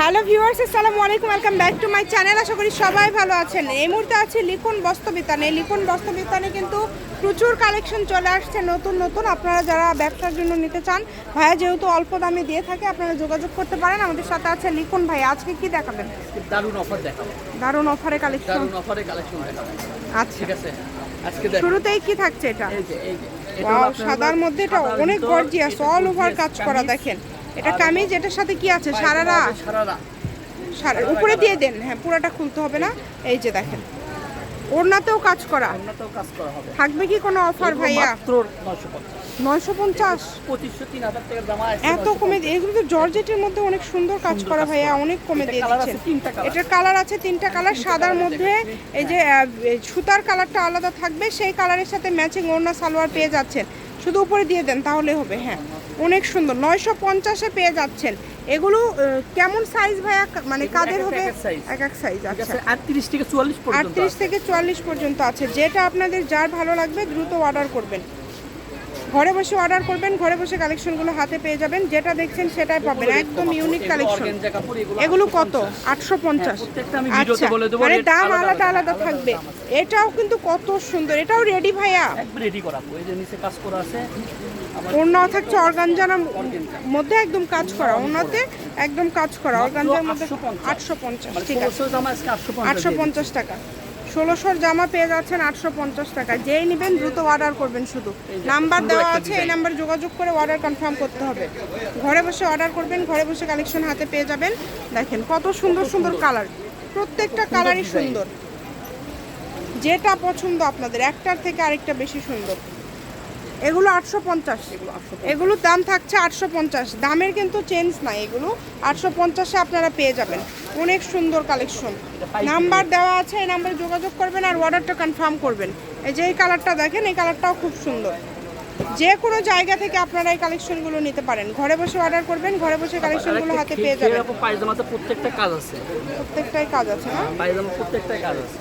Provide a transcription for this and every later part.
Hello viewers আসসালামু আলাইকুম welcome back to my channel. আশা করি সবাই ভালো আছেন। এই মুহূর্তে আছে লিখন বস্ত্রবিতানে। লিখন বস্ত্রবিতানে কিন্তু প্রচুর কালেকশন চলে আসছে নতুন নতুন। আপনারা যারা ব্যবসার জন্য নিতে চান ভাইয়া যেহেতু অল্প দামে দিয়ে থাকে আপনারা যোগাযোগ করতে পারেন। আমাদের সাথে আছে লিখন ভাই আজকে কি দেখাবেন? দারুণ অফার দেখাবো। দারুণ অফারে কালেকশন দারুণ অফারে কালেকশন দেখাবো। আচ্ছা। ঠিক আছে। আজকে শুরুতেই কি থাকছে এটা? এই যে এই যে। সাদার মধ্যে এটা অনেক গর্জিয়াস অল ওভার কাজ করা দেখেন। এটা কামিজ এটার সাথে কি আছে? সারারা। সারা উপরে দিয়ে দেন। হ্যাঁ পুরোটা খুলতে হবে না। এই যে দেখেন। ওড়নাতেও কাজ করা। অন্যতেও কাজ করা হবে। থাকবে কি কোনো অফার ভাইয়া? মাত্র 950 নয়শো পঞ্চাশ? আছে এত কমে এগুলো তো জর্জেটের মধ্যে অনেক সুন্দর কাজ করা ভাইয়া অনেক কমে দিয়ে দিচ্ছেন। এটার কালার আছে তিনটা কালার। সাদার মধ্যে এই যে সুতার কালারটা আলাদা থাকবে। সেই কালারের সাথে ম্যাচিং ওড়না সালোয়ার পেয়ে যাচ্ছেন। শুধু উপরে দিয়ে দেন তাহলে হবে হ্যাঁ। অনেক সুন্দর। নয়শো পঞ্চাশে পেয়ে যাচ্ছেন। এগুলো কেমন সাইজ ভাইয়া? মানে কাদের হবে? এক। এক সাইজ আচ্ছা। আছে 38 থেকে 44 পর্যন্ত আটত্রিশ থেকে চুয়াল্লিশ পর্যন্ত আছে। যেটা আপনাদের যার ভালো লাগবে দ্রুত অর্ডার করবেন। ঘরে বসে অর্ডার করবেন ঘরে বসে কালেকশনগুলো হাতে পেয়ে যাবেন। যেটা দেখছেন সেটাই পাবেন। একদম ইউনিক কালেকশন এগুলো কত? আটশো পঞ্চাশ। হ্যাঁ, বলে দেবো, মানে দাম আলাদা আলাদা থাকবে। এটাও কিন্তু কত সুন্দর। এটাও রেডি ভাইয়া। রেডি করা নিচে কাজ করা আছে। ওড়নাও থাকছে অর্গানজার মধ্যে একদম কাজ করা ওনাতে একদম কাজ করা অর্গানজার মধ্যে আটশো পঞ্চাশ। মানে ঠিক আছে। 1600 জামা আজকে 850 আটশো পঞ্চাশ টাকা। ষোলোশোর জামা পেয়ে যাচ্ছেন আটশো পঞ্চাশ টাকা। যেই নেবেন দ্রুত অর্ডার করবেন শুধু। নাম্বার দেওয়া আছে এই। নাম্বার যোগাযোগ করে অর্ডার কনফার্ম করতে হবে। ঘরে বসে অর্ডার করবেন ঘরে বসে কালেকশন হাতে পেয়ে যাবেন। দেখেন কত সুন্দর সুন্দর কালার প্রত্যেকটা কালারই সুন্দর। যেটা পছন্দ আপনাদের একটার থেকে আরেকটা বেশি সুন্দর। এগুলো আটশো পঞ্চাশ। এগুলোর দাম থাকছে আটশো পঞ্চাশ। দামের কিন্তু চেঞ্জ নাই এগুলো। আটশো পঞ্চাশে আপনারা পেয়ে যাবেন। অনেক সুন্দর কালেকশন নাম্বার দেওয়া আছে এই নাম্বারে যোগাযোগ করবেন আর অর্ডারটা কনফার্ম করবেন। এই যে এই কালারটা দেখেন এই কালারটাও খুব সুন্দর। যে কোনো জায়গা থেকে আপনারা এই কালেকশনগুলো নিতে পারেন। ঘরে বসে অর্ডার করবেন ঘরে বসে কালেকশনগুলো হাতে পেয়ে যাবেন। পায়জামাতে প্রত্যেকটা কাজ আছে? প্রত্যেকটাই কাজ আছে না পায়জামা প্রত্যেকটাই কাজ আছে।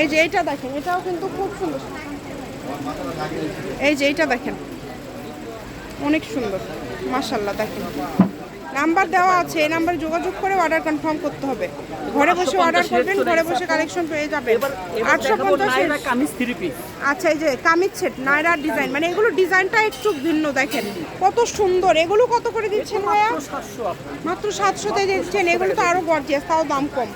এই যে এইটা দেখেন এটাও কিন্তু খুব সুন্দর। এই যে এইটা দেখেন। অনেক সুন্দর। মাশাল্লাহ দেখেন। নাম্বার দেওয়া আছে এই নাম্বারে যোগাযোগ করে অর্ডার কনফার্ম করতে হবে। ঘরে বসে অর্ডার করবেন ঘরে বসে কালেকশন পেয়ে যাবেন। এবার আটশো পঞ্চাশ আচ্ছা এই যে কামিজ সেট নায়রা ডিজাইন মানে এগুলো ডিজাইনটা একটু ভিন্ন দেখেন। কত সুন্দর। এগুলো কত করে দিচ্ছেন ভাইয়া? মাত্র সাতশোতে দিচ্ছেন। এগুলো তো আরও গর্জিয়াস তাও দাম কম।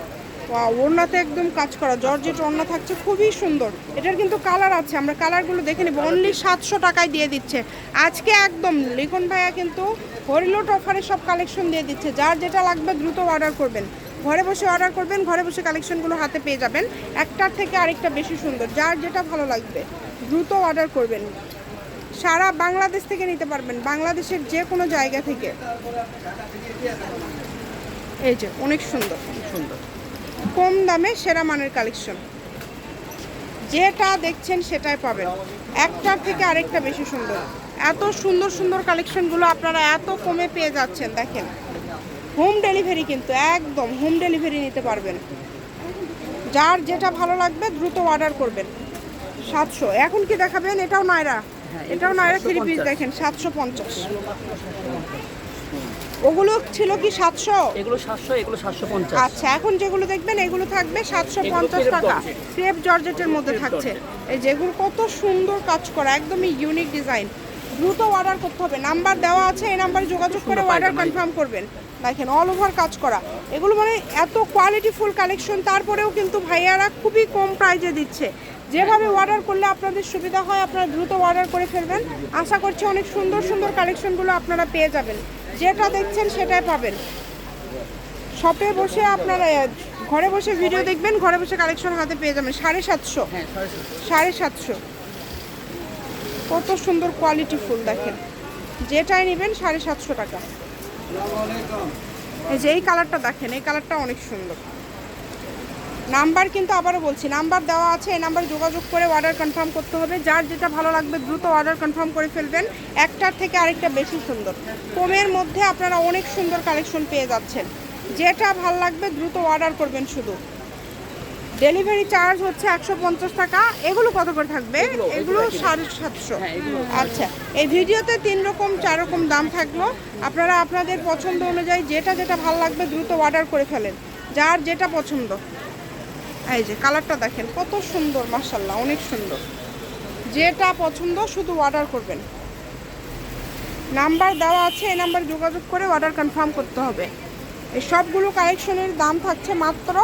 ওড়নাতে একদম কাজ করা, জর্জেট ওড়না থাকছে, খুবই সুন্দর। এটার কিন্তু কালার আছে, আমরা কালারগুলো দেখে নেব। অনলি সাতশো টাকায় দিয়ে দিচ্ছে। আজকে একদম, লিখন ভাইয়া কিন্তু হরিলোট অফারে সব কালেকশন দিয়ে দিচ্ছে। যার যেটা লাগবে দ্রুত অর্ডার করবেন। ঘরে বসে অর্ডার করবেন, ঘরে বসে কালেকশনগুলো হাতে পেয়ে যাবেন। একটার থেকে আরেকটা বেশি সুন্দর। যার যেটা ভালো লাগবে, দ্রুত অর্ডার করবেন। সারা বাংলাদেশ থেকে নিতে পারবেন, বাংলাদেশের যে কোনো জায়গা থেকে। এই যে, অনেক সুন্দর। সুন্দর। কম দামে সেরা মানের কালেকশন যেটা দেখছেন সেটাই পাবেন। একটার থেকে আরেকটা বেশি সুন্দর। এত সুন্দর সুন্দর কালেকশনগুলো আপনারা এত কমে পেয়ে যাচ্ছেন দেখেন। হোম ডেলিভারি কিন্তু একদম হোম ডেলিভারি নিতে পারবেন। যার যেটা ভালো লাগবে দ্রুত অর্ডার করবেন। সাতশো। এখন কি দেখাবেন? এটাও নায়রা হ্যাঁ, এটাও নায়রা থ্রি পিস দেখেন সাতশো পঞ্চাশ। ওগুলো ছিল কি সাতশো? এগুলো সাতশো এগুলো সাতশো পঞ্চাশ। আচ্ছা এখন যেগুলো দেখবেন এগুলো থাকবে সাতশো পঞ্চাশ টাকা। ক্রেপ জর্জেটের মধ্যে থাকছে। এই যেগুলো কত সুন্দর কাজ করা একদমই ইউনিক ডিজাইন দ্রুত অর্ডার করতে হবে। নাম্বার দেওয়া আছে এই নাম্বারে যোগাযোগ করে অর্ডার কনফার্ম করবেন। দেখেন অল ওভার কাজ করা। এগুলো মানে এত কোয়ালিটি ফুল কালেকশন তারপরেও কিন্তু ভাইয়ারা খুবই কম প্রাইজে দিচ্ছে। যেভাবে অর্ডার করলে আপনাদের সুবিধা হয় আপনারা দ্রুত অর্ডার করে ফেলবেন। আশা করছি অনেক সুন্দর সুন্দর কালেকশনগুলো আপনারা পেয়ে যাবেন। যেটা দেখছেন সেটাই পাবেন। শপে বসে আপনারা ঘরে বসে ভিডিও দেখবেন ঘরে বসে কালেকশন হাতে পেয়ে যাবেন। সাড়ে সাতশো। হ্যাঁ সাড়ে সাতশো। সাড়ে সাতশো। কত সুন্দর কোয়ালিটি ফুল দেখেন। যেটাই নেবেন সাড়ে সাতশো টাকা। এই যে এই কালারটা দেখেন এই কালারটা অনেক সুন্দর। নাম্বার কিন্তু আবারও বলছি নাম্বার দেওয়া আছে এই নাম্বারে যোগাযোগ করে অর্ডার কনফার্ম করতে হবে। যার যেটা ভালো লাগবে দ্রুত অর্ডার কনফার্ম করে ফেলবেন। একটার থেকে আরেকটা বেশি সুন্দর। কমের মধ্যে আপনারা অনেক সুন্দর কালেকশন পেয়ে যাচ্ছেন। যেটা ভালো লাগবে দ্রুত অর্ডার করবেন শুধু। ডেলিভারি চার্জ হচ্ছে একশো পঞ্চাশ টাকা। এগুলো কত করে থাকবে? এগুলো- সাড়ে সাতশো। হ্যাঁ, আচ্ছা এই ভিডিওতে তিন রকম চার রকম দাম থাকল। আপনারা আপনাদের পছন্দ অনুযায়ী যেটা যেটা ভালো লাগবে দ্রুত অর্ডার করে ফেলেন। যার যেটা পছন্দ। এই যে কালারটা দেখেন কত সুন্দর মার্শাল্লাহ অনেক সুন্দর। যেটা পছন্দ শুধু অর্ডার করবেন। নাম্বার দেওয়া আছে এই নাম্বার যোগাযোগ করে অর্ডার কনফার্ম করতে হবে। এই সবগুলো কালেকশনের দাম থাকছে মাত্র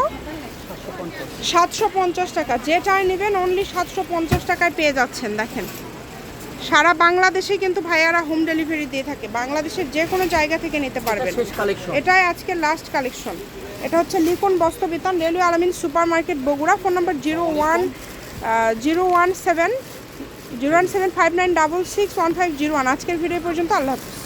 সাতশো পঞ্চাশ টাকা। যেটাই নেবেন অনলি সাতশো পঞ্চাশ টাকায় পেয়ে যাচ্ছেন দেখেন। সারা বাংলাদেশে কিন্তু ভাইয়ারা হোম ডেলিভারি দিয়ে থাকে। বাংলাদেশের যে কোনো জায়গা থেকে নিতে পারবেন। এটাই আজকে লাস্ট কালেকশন এটা হচ্ছে Likhon Bostrobitan railway Alamin supermarket Bogura, phone number zero one zero one seven, zero one seven five nine double six one five zero one. আজকের ভিডিও পর্যন্ত, আল্লাহ হাফিজ।